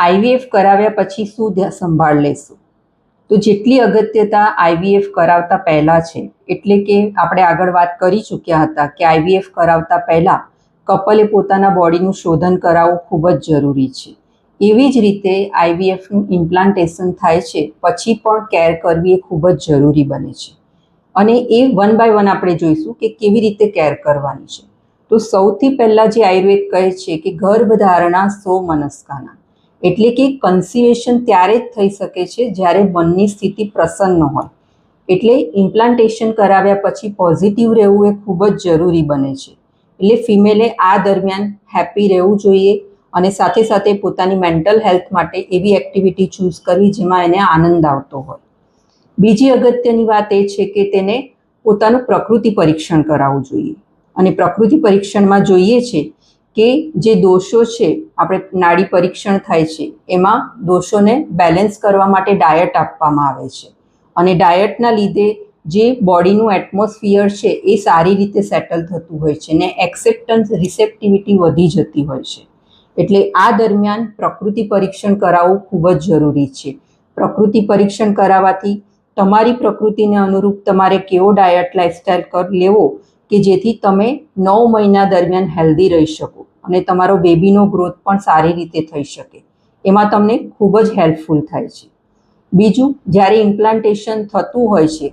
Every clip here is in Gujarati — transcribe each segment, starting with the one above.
આઈવીએફ કરાવ્યા પછી શું સંભાળ લેશું? તો જેટલી અગત્યતા આઈવીએફ કરાવતા પહેલાં છે, એટલે કે આપણે આગળ વાત કરી ચૂક્યા હતા કે આઈવીએફ કરાવતા પહેલાં કપલે પોતાના બોડીનું શોધન કરાવવું ખૂબ જ જરૂરી છે. એવી જ રીતે આઈવીએફનું ઇમ્પ્લાન્ટેશન થાય છે, પછી પણ કેર કરવી એ ખૂબ જ જરૂરી બને છે. અને એ વન બાય વન આપણે જોઈશું કે કેવી રીતે કેર કરવાની છે. તો સૌથી પહેલાં જે આયુર્વેદ કહે છે કે ગર્ભધારણા સો મનસ્કાના. એટલે કે કન્સિવેશન ત્યારે જ થઈ શકે છે જ્યારે મનની સ્થિતિ પ્રસન્ન હોય. એટલે ઇમ્પ્લાન્ટેશન કરાવ્યા પછી પોઝિટિવ રહેવું એ ખૂબ જ જરૂરી બને છે. એટલે ફિમેલે આ દરમિયાન હેપી રહેવું જોઈએ અને સાથે સાથે પોતાની મેન્ટલ હેલ્થ માટે એવી એક્ટિવિટી ચૂઝ કરવી જેમાં એને આનંદ આવતો હોય. બીજી અગત્યની વાત એ છે કે તેને પોતાનું પ્રકૃતિ પરીક્ષણ કરાવવું જોઈએ. અને પ્રકૃતિ પરીક્ષણમાં જોઈએ છે કે જે દોષો છે, આપણે નાડી પરીક્ષણ થાય છે, એમાં દોષોને બેલેન્સ કરવા માટે ડાયટ આપવામાં આવે છે. અને ડાયટના લીધે જે બોડીનું એટમોસ્ફિયર છે, એ સારી રીતે સેટલ થતું હોય છે ને એક્સેપ્ટન્સ રિસેપ્ટિવિટી વધી જતી હોય છે. એટલે આ દરમિયાન પ્રકૃતિ પરીક્ષણ કરાવવું ખૂબ જ જરૂરી છે. પ્રકૃતિ પરીક્ષણ કરાવવાથી તમારી પ્રકૃતિને અનુરૂપ તમારે કેવો ડાયટ લાઇફસ્ટાઇલ કર, લેવો કે જેથી તમે નવ મહિના દરમિયાન હેલ્ધી રહી શકો અને તમારો બેબીનો ગ્રોથ પણ સારી રીતે થઈ શકે. એમાં તમને ખૂબ જ હેલ્પફુલ થાય છે. બીજું, જ્યારે ઇમ્પ્લાન્ટેશન થતું હોય છે,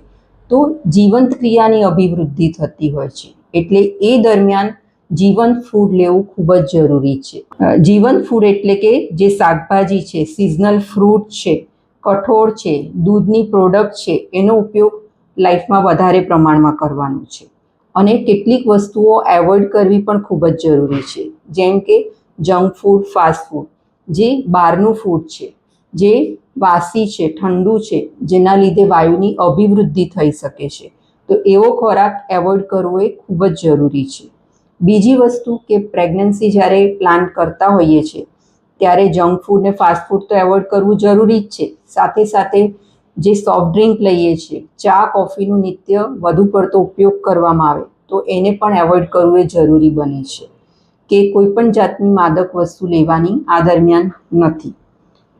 તો જીવંત ક્રિયાની અભિવૃદ્ધિ થતી હોય છે. એટલે એ દરમિયાન જીવંત ફૂડ લેવું ખૂબ જ જરૂરી છે. જીવંત ફૂડ એટલે કે જે શાકભાજી છે સિઝનલ ફ્રૂટ છે, કઠોળ છે, દૂધની પ્રોડક્ટ છે, એનો ઉપયોગ લાઈફમાં વધારે પ્રમાણમાં કરવાનો છે. અને કેટલીક વસ્તુઓ એવોઇડ કરવી પણ ખૂબ જ જરૂરી છે. જેમ કે જંક ફૂડ ફાસ્ટ ફૂડ જે બહારનું ફૂડ છે, જે વાસી છે, ઠંડુ છે, જેના લીધે વાયુની અભિવૃદ્ધિ થઈ શકે છે. તો એવો ખોરાક એવોઇડ કરવો એ ખૂબ જ જરૂરી છે. બીજી વસ્તુ કે પ્રેગ્નન્સી જ્યારે પ્લાન કરતા હોઈએ છીએ, ત્યારે જંક ફૂડ ને ફાસ્ટ ફૂડ તો એવોઇડ કરવું જરૂરી જ છે. સાથે સાથે જે સોફ્ટ ડ્રિંક લઈએ છીએ, ચા કોફીનું નિત્ય વધુ પડતો ઉપયોગ કરવામાં આવે, તો એને પણ એવોઇડ કરવું એ જરૂરી બને છે. કે કોઈ પણ જાતની માદક વસ્તુ લેવાની આ દરમિયાન નથી.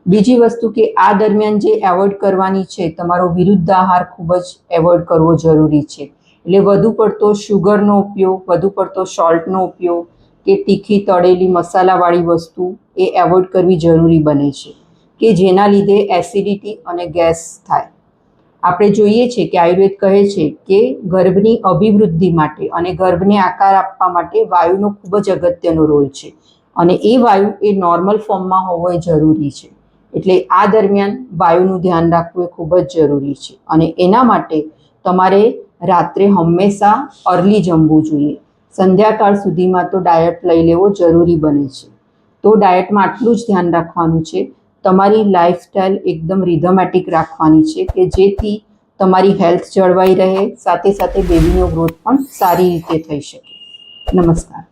બીજી વસ્તુ કે આ દરમિયાન જે એવોઇડ કરવાની છે, તમારો વિરુદ્ધ આહાર ખૂબ જ એવોઇડ કરવો જરૂરી છે. એટલે વધુ પડતો શુગરનો ઉપયોગ, વધુ પડતો સોલ્ટનો ઉપયોગ કે તીખી તળેલી મસાલાવાળી વસ્તુ એ એવોઇડ કરવી જરૂરી બને છે. કે જેના લીધે એસિડિટી અને ગેસ થાય. આપણે જોઈએ છે કે આયુર્વેદ કહે છે કે ગર્ભની અભિવૃદ્ધિ માટે અને ગર્ભને આકાર આપવા માટે વાયુનો ખૂબ જ અગત્યનો રોલ છે અને એ વાયુ એ નોર્મલ ફોર્મમાં હોવો જરૂરી છે. એટલે આ દરમિયાન વાયુનું ધ્યાન રાખવું એ ખૂબ જ જરૂરી છે અને એના માટે તમારે રાત્રે હંમેશા અર્લી જમવું જોઈએ. સંધ્યાકાળ સુધીમાં તો ડાયટ લઈ લેવો જરૂરી બને છે. તો ડાયટમાં આટલું જ ધ્યાન રાખવાનું છે તમારી લાઈફસ્ટાઈલ એકદમ રિધમેટિક રાખવાની છે કે જેથી તમારી હેલ્થ જળવાઈ રહે, સાથે સાથે બેબીનો ગ્રોથ પણ સારી રીતે થઈ શકે. નમસ્કાર.